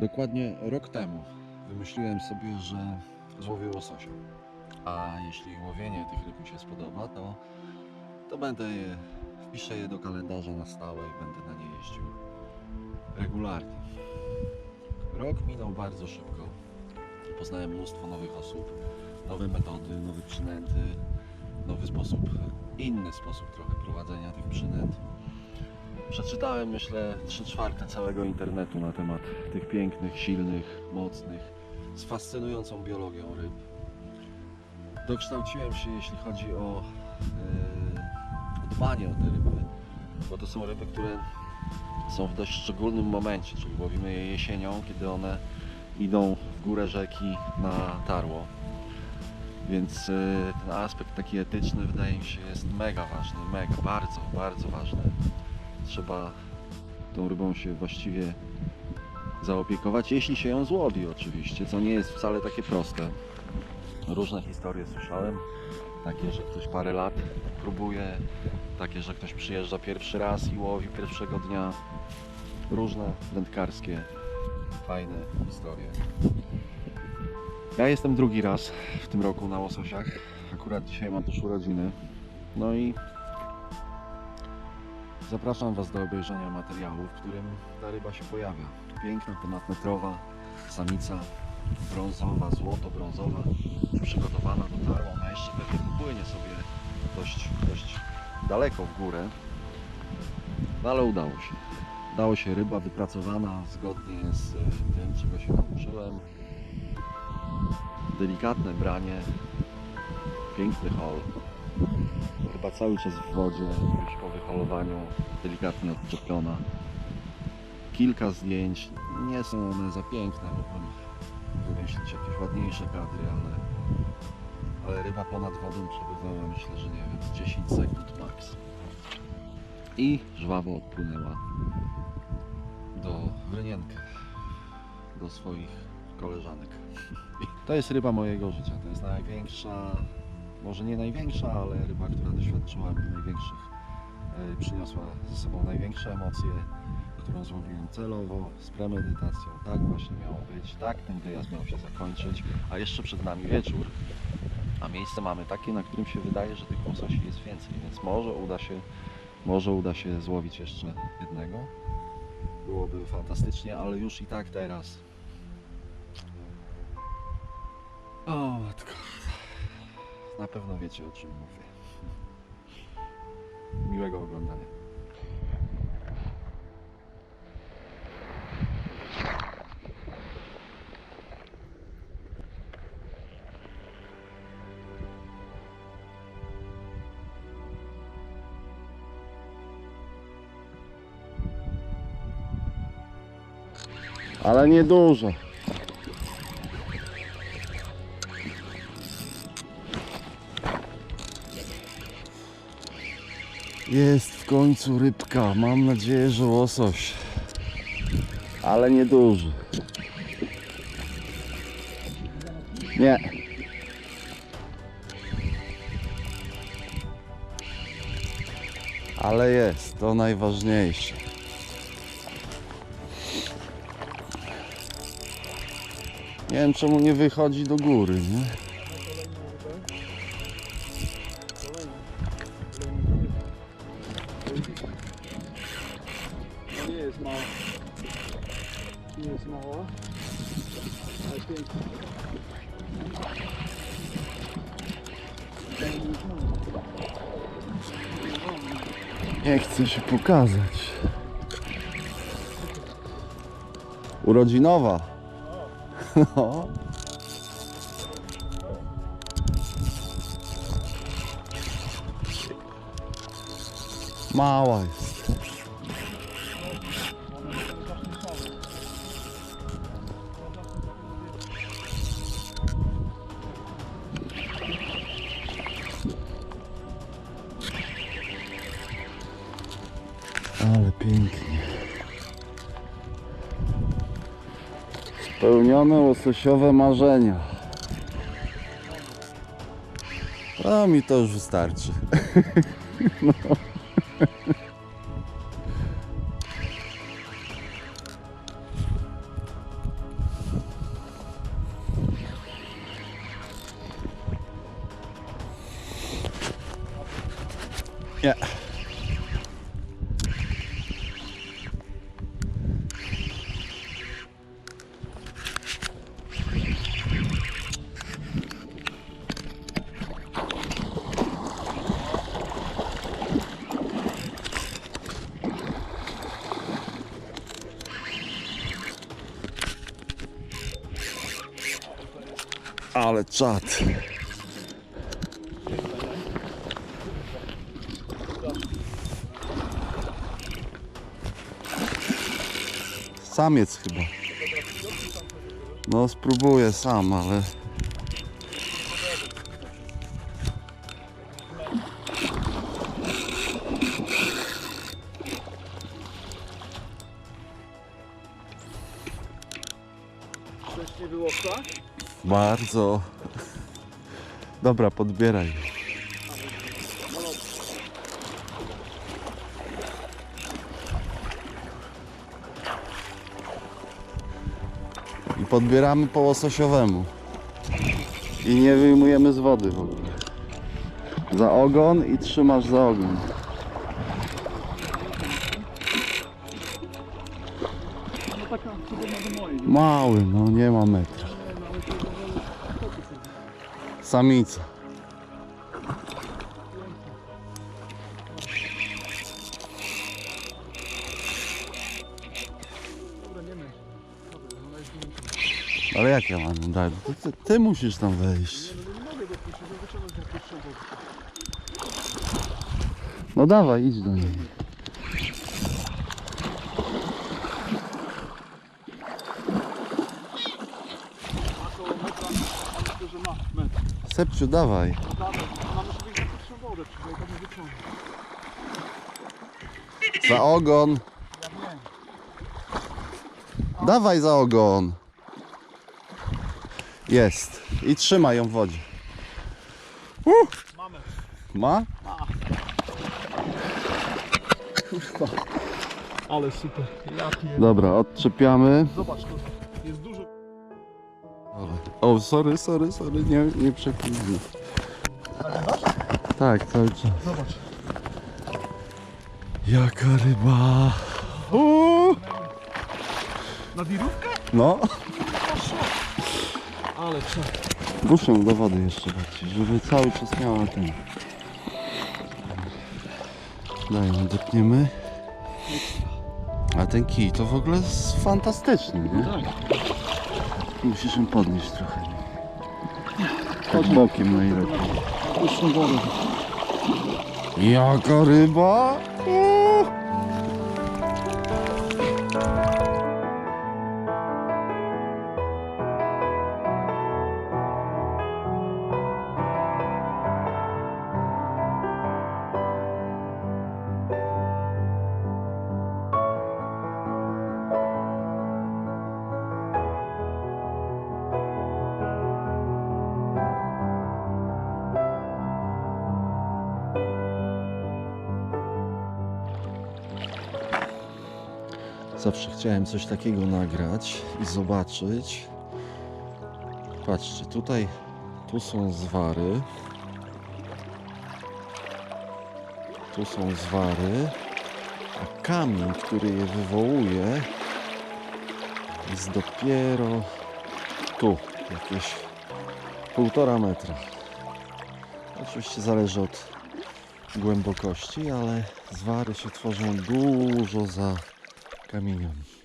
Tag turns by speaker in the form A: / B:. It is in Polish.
A: Dokładnie rok temu wymyśliłem sobie, że złowię łososia. A jeśli łowienie tych ryb mi się spodoba, to, to będę je, wpiszę je do kalendarza na stałe i będę na nie jeździł regularnie. Rok minął bardzo szybko. Poznałem mnóstwo nowych osób, nowe metody, nowe przynęty, nowy sposób, inny sposób trochę prowadzenia tych przynęt. Przeczytałem, myślę, 3 czwarte całego internetu na temat tych pięknych, silnych, mocnych, z fascynującą biologią ryb. Dokształciłem się, jeśli chodzi o e, dbanie o te ryby, bo to są ryby, które są w dość szczególnym momencie, czyli łowimy je jesienią, kiedy one idą w górę rzeki na tarło. Więc e, ten aspekt taki etyczny wydaje mi się jest mega ważny, mega, bardzo, bardzo ważny. Trzeba tą rybą się właściwie zaopiekować, jeśli się ją złowi oczywiście, co nie jest wcale takie proste. Różne historie słyszałem, takie, że ktoś parę lat próbuje, takie, że ktoś przyjeżdża pierwszy raz i łowi pierwszego dnia. Różne wędkarskie, fajne historie. Ja jestem drugi raz w tym roku na łososiach. Akurat dzisiaj mam też urodziny. No i zapraszam Was do obejrzenia materiału, w którym ta ryba się pojawia. Piękna, ponadmetrowa samica, brązowa, złoto-brązowa, przygotowana do tarłu. Ona jeszcze pewnie popłynie sobie dość, dość daleko w górę. Ale udało się. Udało się ryba wypracowana zgodnie z e, tym, czego się nauczyłem delikatne branie, piękny hol. Ryba cały czas w wodzie, już po wyholowaniu, delikatnie odczepiona. Kilka zdjęć, nie są one za piękne, bo bym wymyślić jakieś ładniejsze kadry, ale, ale ryba ponad wodą przebywała, myślę, że nie wiem, z 10 sekund max. I żwawo odpłynęła do Wrynienkę, do swoich koleżanek. To jest ryba mojego życia. To jest największa, może nie największa, ale ryba, która doświadczyła największych, e, przyniosła ze sobą największe emocje, którą złowiłem celowo, z premedytacją. Tak właśnie miało być, tak ten wyjazd miał się zakończyć, a jeszcze przed nami wieczór, a miejsce mamy takie, na którym się wydaje, że tych łososi jest więcej, więc może uda się, może uda się złowić jeszcze jednego. Byłoby fantastycznie, ale już i tak teraz o matko. Na pewno wiecie o czym mówię. Miłego oglądania. Ale niedużo. Jest w końcu rybka. Mam nadzieję, że łosoś. Ale nieduży. Nie. Ale jest, to najważniejsze. Nie wiem czemu nie wychodzi do góry, nie?
B: Nie Piękna.
A: Nie chcę się pokazać. Urodzinowa. No. Mała jest. Spełnione łososiowe marzenia. A mi to już wystarczy. No. Yeah. Ale czad. Samiec chyba. No spróbuję sam, ale...
B: Wcześniej było psa?
A: Bardzo. Dobra, podbieraj. I podbieramy po łososiowemu. I nie wyjmujemy z wody w ogóle. Za ogon i trzymasz za ogon. Mały, no nie ma metra. Samica. Ale jak ja mam dać? Ty, ty, ty musisz tam wejść.
B: No no.
A: No dawaj, idź do niej.
B: Ma koło metra, a myślę, że ma metr.
A: Sepciu, dawaj.
B: No dawaj, ona musi wyjść na pierwszą wodę, przecież ja tam nie wyciągnę.
A: Za ogon. Dawaj za ogon. Jest. I trzymaj ją w wodzie.
B: Mamy.
A: Ma?
B: Ale super. Ja pier...
A: Dobra, odczepiamy.
B: Zobacz, to jest dużo.
A: O, sorry, sorry, sorry, nie, nie.
B: Nagrywasz?
A: Tak, cały czas.
B: Zobacz.
A: Jaka ryba. Uuu.
B: Na wirówkę?
A: No,
B: Ale co?
A: puszczę do wody jeszcze bardziej, żeby cały czas miała ten. Daj, odepniemy. A ten kij to w ogóle jest fantastyczny, nie?
B: Tak.
A: Musisz ją podnieść trochę. Tak bokiem najlepiej.
B: Wodę.
A: Jaka ryba? Zawsze chciałem coś takiego nagrać i zobaczyć. Patrzcie, tutaj tu są zwary. Tu są zwary. A kamień, który je wywołuje, jest dopiero tu, jakieś półtora metra. Oczywiście zależy od głębokości, ale zwary się tworzą dużo za caminhamos.